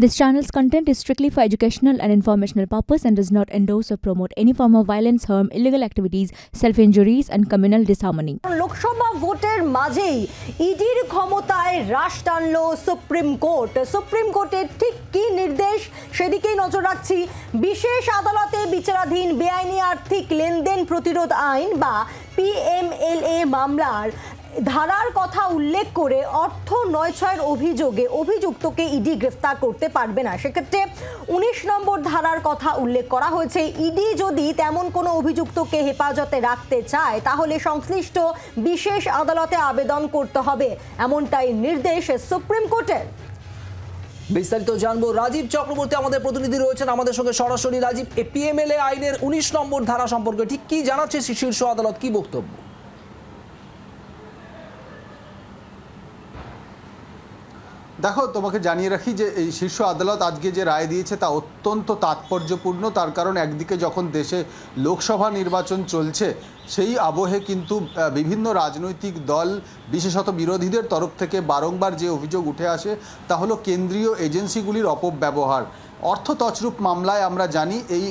This channel's content is strictly for educational and informational purpose and does not endorse or promote any form of violence, harm, illegal activities, self-injuries and communal disharmony. Lok Sabha ভোটের মাঝেই ইডির ক্ষমতায় হ্রাস টানল supreme court supreme কোর্টের ঠিক কী নির্দেশ সেদিকেই নজর রাখছি বিশেষ আদালতে বিচারাধীন বেআইনি আর্থিক লেনদেন প্রতিরোধ আইন বা পিএমএলএ মামলার ধারার কথা উল্লেখ করে অর্থ নয় ছয়ের অভিযোগে অভিযুক্তকে ইডি গ্রেফতার করতে পারবে না। সেক্ষেত্রে উনিশ নম্বর ধারার কথা উল্লেখ করা হয়েছে। ইডি যদি তেমন কোনো অভিযুক্তকে হেফাজতে রাখতে চায়, তাহলে সংশ্লিষ্ট বিশেষ আদালতে আবেদন করতে হবে, এমনটাই নির্দেশ সুপ্রিম কোর্টের। বিস্তারিত জানব। রাজীব চক্রবর্তী আমাদের প্রতিনিধি রয়েছেন আমাদের সঙ্গে সরাসরি। রাজীব পিএমএলএ আইনের উনিশ নম্বর ধারা সম্পর্কে ঠিক কি জানাচ্ছে? শীর্ষ আদালত কি বক্তব্য? দেখো, তোমাকে জানিয়ে রাখি যে এই শীর্ষ আদালত আজকে যে রায় দিয়েছে তা অত্যন্ত তাৎপর্যপূর্ণ। তার কারণ একদিকে যখন দেশে লোকসভা নির্বাচন চলছে, সেই আবহে কিন্তু বিভিন্ন রাজনৈতিক দল, বিশেষত বিরোধীদের তরফ থেকে বারংবার যে অভিযোগ উঠে আসে, তা হলো কেন্দ্রীয় এজেন্সিগুলির অপব্যবহার। অর্থ তছরূপ মামলায় আমরা জানি এই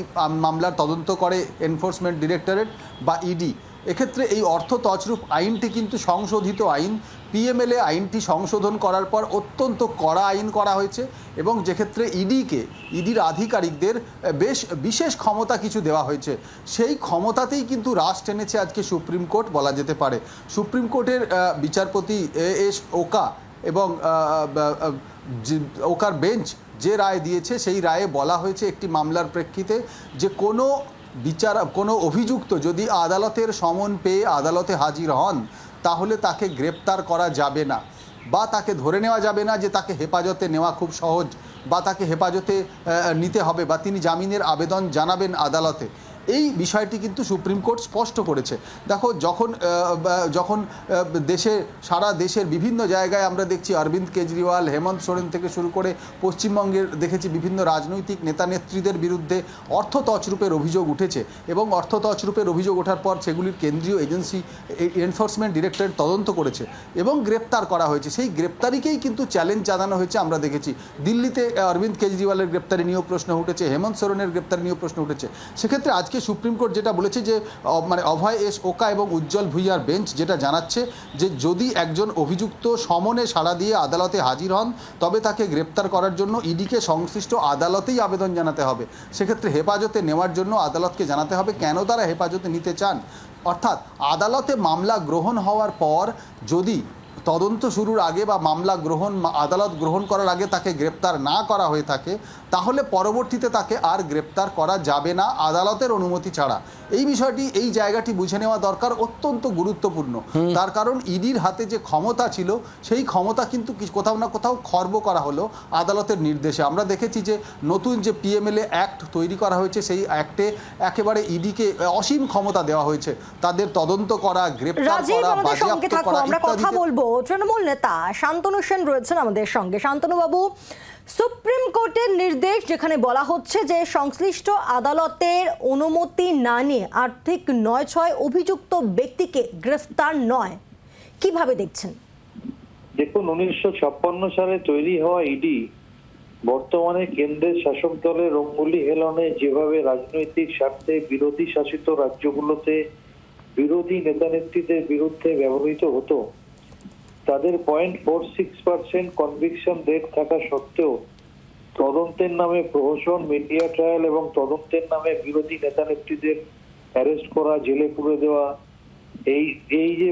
মামলার তদন্ত করে এনফোর্সমেন্ট ডিরেক্টরেট বা ইডি। এক্ষেত্রে এই অর্থ তছরূপ আইনটি কিন্তু সংশোধিত আইন পিএমএলএ আইনটি সংশোধন করার পর অত্যন্ত কড়া আইন করা হয়েছে এবং যেক্ষেত্রে ইডিকে ইডির আধিকারিকদের বেশ বিশেষ ক্ষমতা কিছু দেওয়া হয়েছে। সেই ক্ষমতাতেই কিন্তু রাশ টেনেছে আজকে সুপ্রিম কোর্ট বলা যেতে পারে। সুপ্রিম কোর্টের বিচারপতি এ এস ওকা এবং ওকার বেঞ্চ যে রায় দিয়েছে, সেই রায়ে বলা হয়েছে একটি মামলার প্রেক্ষিতে যে কোনো বিচার, কোনো অভিযুক্ত যদি আদালতের সমন পেয়ে আদালতে হাজির হন তাহলে তাকে গ্রেপ্তার করা যাবে না বা তাকে ধরে নেওয়া যাবে না যে তাকে হেফাজতে নেওয়া খুব সহজ বা তাকে হেফাজতে নিতে হবে বা তিনি জামিনের আবেদন জানাবেন আদালতে। এই বিষয়টি কিন্তু সুপ্রিম কোর্ট স্পষ্ট করেছে। দেখো, যখন যখন দেশে, সারা দেশের বিভিন্ন জায়গায় আমরা দেখছি অরবিন্দ কেজরিওয়াল, হেমন্ত সোরেন থেকে শুরু করে পশ্চিমবঙ্গের দেখেছি বিভিন্ন রাজনৈতিক নেতা নেত্রীদের বিরুদ্ধে অর্থ তছরূপের অভিযোগ উঠেছে এবং অর্থ তছরূপের অভিযোগ ওঠার পর সেগুলির কেন্দ্রীয় এজেন্সি এনফোর্সমেন্ট ডিরেক্টরেট তদন্ত করেছে এবং গ্রেপ্তার করা হয়েছে। সেই গ্রেপ্তারিকেই কিন্তু চ্যালেঞ্জ জানানো হয়েছে, আমরা দেখেছি। দিল্লিতে অরবিন্দ কেজরিওয়ালের গ্রেপ্তারি নিয়েও প্রশ্ন উঠেছে, হেমন্ত সোরেনের গ্রেপ্তারি নিয়েও প্রশ্ন উঠেছে। সেক্ষেত্রে আজকে সুপ্রিম কোর্ট যেটা বলেছে যে মানে অভয় এস ওকা এবং উজ্জ্বল ভুইয়ার বেঞ্চ যেটা জানাচ্ছে যে, যদি একজন অভিযুক্ত সমনে সাড়া দিয়ে আদালতে হাজির হন, তবে তাকে গ্রেপ্তার করার জন্য ইডিকে সংশ্লিষ্ট আদালতেই আবেদন জানাতে হবে। সেক্ষেত্রে হেফাজতে নেওয়ার জন্য আদালতকে জানাতে হবে কেন তারা হেফাজতে নিতে চান। অর্থাৎ আদালতে মামলা গ্রহণ হওয়ার পর যদি তদন্ত শুরুর আগে বা মামলা গ্রহণ আদালত গ্রহণ করার আগে তাকে গ্রেপ্তার না করা হয়ে থাকে তাহলে পরবর্তীতে তাকে আর গ্রেপ্তার করা যাবে না আদালতের অনুমতি ছাড়া। এই বিষয়টি এই জায়গাটি বুঝে নেওয়া দরকার অত্যন্ত গুরুত্বপূর্ণ। তার কারণ ইডির হাতে যে ক্ষমতা ছিল সেই ক্ষমতা কিন্তু কোথাও না কোথাও খর্ব করা হলো আদালতের নির্দেশে। আমরা দেখেছি যে নতুন যে পিএমএলএ অ্যাক্ট তৈরি করা হয়েছে সেই অ্যাক্টে একেবারে ইডিকে অসীম ক্ষমতা দেওয়া হয়েছে। তাদের তদন্ত করা গ্রেপ্তার করা বাজেয়াপ্ত করা ইত্যাদিতে- বলব, তৃণমূল নেতা শান্তনু সেন রয়েছেন আমাদের সঙ্গে। শান্তনু বাবু সুপ্রিম কোর্টের নির্দেশ যেখানে বলা হচ্ছে যে সংশ্লিষ্ট আদালতের অনুমতি না নিয়ে আর্থিক নয় ছয় অভিযুক্ত ব্যক্তিকে গ্রেফতার নয়। কীভাবে দেখছেন? দেখুন, উনিশশো ছাপ্পান্ন সালে তৈরি হওয়া ইডি বর্তমানে কেন্দ্রের শাসক দলের রঙ্গুলি হেলনে যেভাবে রাজনৈতিক স্বার্থে বিরোধী শাসিত রাজ্যগুলোতে বিরোধী নেতা নেত্রীদের বিরুদ্ধে ব্যবহৃত হতো তাদের point four six percent conviction rate থাকা সত্ত্বেও তদন্তের নামে প্রহসন মিডিয়া ট্রায়াল এবং তদন্তের নামে বিরোধী নেতা নেত্রীদের অ্যারেস্ট করা, জেলে পুরে দেওয়া, এই এই যে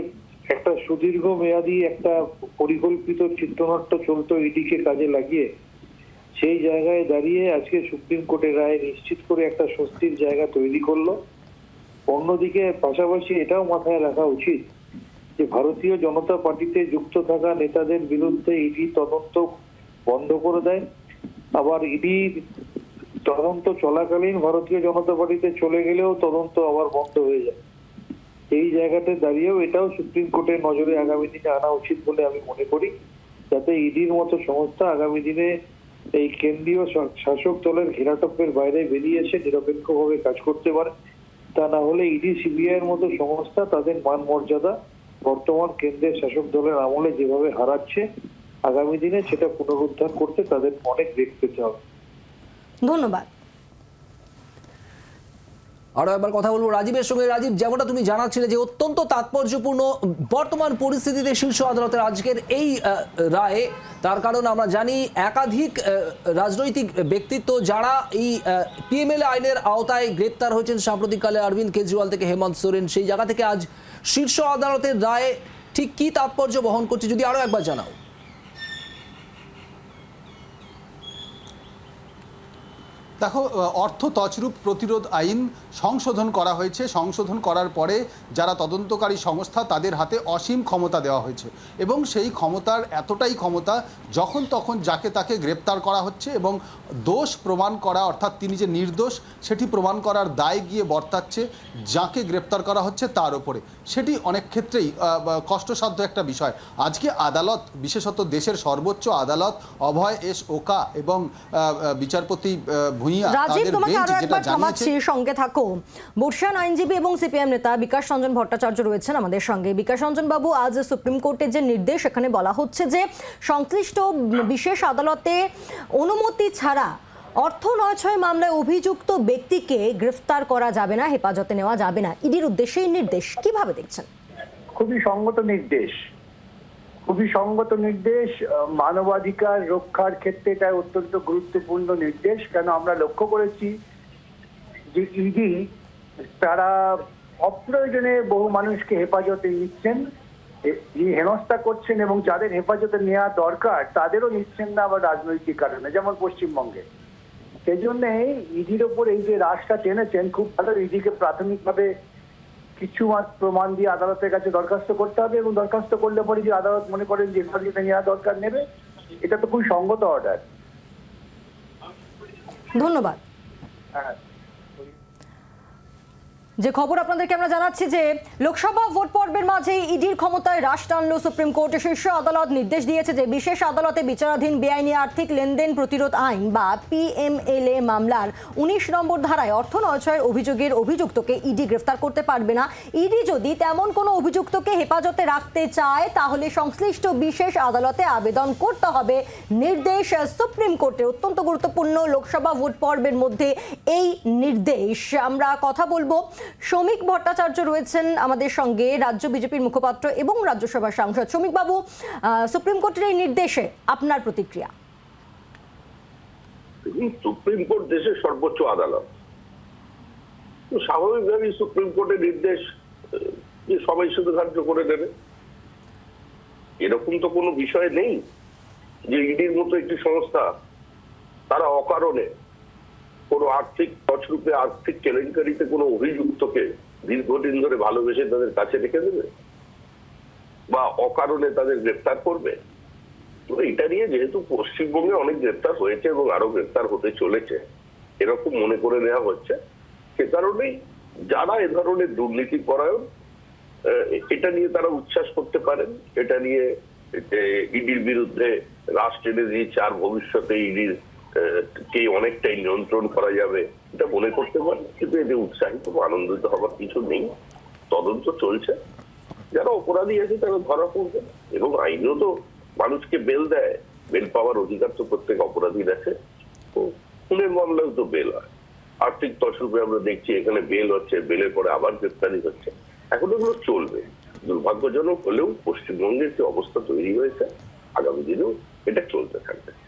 একটা সুদীর্ঘ মেয়াদি একটা পরিকল্পিত চিত্রনাট্য চলতো ইডিকে কাজে লাগিয়ে, সেই জায়গায় দাঁড়িয়ে আজকে সুপ্রিম কোর্টের রায় নিশ্চিত করে একটা স্বস্তির জায়গা তৈরি করল। অন্যদিকে পাশাপাশি এটাও মাথায় রাখা উচিত যে ভারতীয় জনতা পার্টিতে যুক্ত থাকা নেতাদের বিরুদ্ধে ইডি তদন্ত বন্ধ করে দেয়। আবার ইডি তদন্ত চলাকালীন ভারতীয় জনতা পার্টিতে চলে গেলেও তদন্ত আবার বন্ধ হয়ে যায়। এই জায়গাতে দাঁড়িয়েও এটাও সুপ্রিম কোর্টের নজরে আগামী দিনে আনা উচিত বলে আমি মনে করি। যাতে ইডির মতো সংস্থা আগামী দিনে এই কেন্দ্রীয় শাসক দলের ঘেরাটপের বাইরে বেরিয়ে এসে নিরপেক্ষভাবে কাজ করতে পারে। তা না হলে ইডি সিবিআই এর মতো সংস্থা তাদের মান মর্যাদা বর্তমান কেন্দ্রের শাসক দলের আমলে যেভাবে হারাচ্ছে, আগামী দিনে সেটা পুনরুদ্ধার করতে তাদের অনেক দেখতে হবে। ধন্যবাদ। আরও একবার কথা বলব। রাজীবের সঙ্গে। রাজীব, যেমনটা তুমি জানাচ্ছিলে যে অত্যন্ত তাৎপর্যপূর্ণ বর্তমান পরিস্থিতিতে শীর্ষ আদালতের আজকের এই রায়ে। তার কারণ আমরা জানি, একাধিক রাজনৈতিক ব্যক্তিত্ব যারা এই পিএমএল আইনের আওতায় গ্রেপ্তার হয়েছেন সাম্প্রতিককালে অরবিন্দ কেজরিওয়াল থেকে হেমন্ত সোরেন। সেই জায়গা থেকে আজ শীর্ষ আদালতের রায়ে ঠিক কি তাৎপর্য বহন করছে যদি আরও একবার জানাও। দেখো অর্থ তছরূপ প্রতিরোধ আইন সংশোধন করা হয়েছে। সংশোধন করার পরে যারা তদন্তকারী সংস্থা, তাদের হাতে অসীম ক্ষমতা দেওয়া হয়েছে এবং সেই ক্ষমতার এতটাই ক্ষমতা যখন তখন যাকে তাকে গ্রেপ্তার করা হচ্ছে এবং দোষ প্রমাণ করা, অর্থাৎ তিনি যে নির্দোষ, সেটি প্রমাণ করার দায় গিয়ে বর্তাচ্ছে যাকে গ্রেপ্তার করা হচ্ছে তার উপরে সেটি অনেক ক্ষেত্রেই কষ্টসাধ্য একটা বিষয়। আজকে আদালত, বিশেষত দেশের সর্বোচ্চ আদালত অভয় এস ওকা এবং বিচারপতি ভূঁইয়া রাজীব তোমাকে আরও একবার থামাচ্ছি সঙ্গে থাকো। বর্ষান আইনজীবী এবং সিপিএম নেতা বিকাশ রঞ্জন ভট্টাচার্য রয়েছেন আমাদের সঙ্গে। বিকাশ রঞ্জন বাবু আজ সুপ্রিম কোর্টের যে নির্দেশ এখানে বলা হচ্ছে যে সংশ্লিষ্ট বিশেষ আদালতে অনুমতি ছাড়া অর্থ নয় ছয় মামলায় অভিযুক্ত ব্যক্তিকে গ্রেফতার করা যাবে না হেফাজতে নেওয়া যাবে না। ইডির উদ্দেশ্যে এই নির্দেশ। কীভাবে দেখছেন? খুবই সঙ্গত নির্দেশ। খুবই সঙ্গত নির্দেশ মানবাধিকার রক্ষার ক্ষেত্রে এটা অত্যন্ত গুরুত্বপূর্ণ নির্দেশ, কেন আমরা লক্ষ্য করেছি যে ইডি তারা অপ্রয়োজনে বহু মানুষকে হেফাজতে নিচ্ছেন হেনস্থা করছেন এবং যাদের হেফাজতে নেওয়া দরকার তাদেরও নিচ্ছেন না আবার রাজনৈতিক কারণে, যেমন পশ্চিমবঙ্গে। সেই জন্য ইডির ওপর এই যে রাশটা টেনেছেন, খুব ভালো ইডিকে প্রাথমিকভাবে কিছু প্রমাণ দিয়ে আদালতের কাছে দরখাস্ত করতে হবে এবং দরখাস্ত করলে পরে যে আদালত মনে করেন যে হেফাজতে নেওয়া দরকার নেবে এটা তো খুব সঙ্গত অর্ডার ধন্যবাদ। হ্যাঁ। যে খবর আপনাদেরকে আমরা জানাচ্ছি যে লোকসভা ভোট পর্বের মাঝে ইডির ক্ষমতায় হ্রাস টানল সুপ্রিম কোর্টে। শীর্ষ আদালত নির্দেশ দিয়েছে যে বিশেষ আদালতে বিচারাধীন বেআইনি আর্থিক লেনদেন প্রতিরোধ আইন বা পিএমএলএ মামলার উনিশ নম্বর ধারায় অর্থ নয়ছয়ের অভিযোগের অভিযুক্তকে ইডি গ্রেফতার করতে পারবে না। ইডি যদি তেমন কোনো অভিযুক্তকে হেফাজতে রাখতে চায়, তাহলে সংশ্লিষ্ট বিশেষ আদালতে আবেদন করতে হবে। নির্দেশ সুপ্রিম কোর্টের অত্যন্ত গুরুত্বপূর্ণ। লোকসভা ভোট পর্বের মধ্যে এই নির্দেশ। আমরা কথা বলব শ্রমিক ভট্টাচার্য রয়েছেন আমাদের সঙ্গে, রাজ্য বিজেপির মুখপাত্র এবং রাজ্যসভার সাংসদ। শ্রমিক বাবু সুপ্রিম কোর্টের এই নির্দেশে আপনার প্রতিক্রিয়া? সুপ্রিম কোর্ট দেশের সর্বোচ্চ আদালত। তো স্বাভাবিকভাবেই সুপ্রিম কোর্টের নির্দেশ সবাই শুধু ধার্য করে দেবে। এরকম তো কোনো বিষয় নেই যে ইডির মতো একটি সংস্থা, তারা অকারণে কোনো আর্থিক তছরূপে আর্থিক কেলেঙ্কারিতে কোনো অভিযুক্তকে দীর্ঘদিন ধরে ভালোবেসে তাদের কাছে রেখে দেবে? বা অকারণে তাদের গ্রেপ্তার করবে? তো এটা নিয়ে যেহেতু পশ্চিমবঙ্গে অনেক গ্রেপ্তার হয়েছে এবং আরও গ্রেপ্তার হতে চলেছে, এরকম মনে করে নেওয়া হচ্ছে। সে কারণেই যারা এ ধরনের দুর্নীতি পরায়ণ এটা নিয়ে তারা উচ্ছ্বাস করতে পারেন। এটা নিয়ে ইডির বিরুদ্ধে রাশ টেনে দিয়েছে আর ভবিষ্যতে ইডির কে অনেকটাই নিয়ন্ত্রণ করা যাবে, এটা মনে করতে পারেন কিন্তু এতে উৎসাহিত বা আনন্দিত হবার কিছু নেই। তদন্ত চলছে। যারা অপরাধী আছে তারা ধরা পড়বে। এবং আইনও তো মানুষকে বেল দেয়। বেল পাওয়ার অধিকার তো প্রত্যেক অপরাধীর আছে। তো খুনের মামলাও তো বেল হয়। আর্থিক তসরূপে আমরা দেখছি এখানে বেল হচ্ছে বেলের পরে আবার গ্রেপ্তারি হচ্ছে। এখন এগুলো চলবে। দুর্ভাগ্যজনক হলেও পশ্চিমবঙ্গের যে অবস্থা তৈরি হয়েছে, আগামী দিনেও এটা চলতে থাকবে।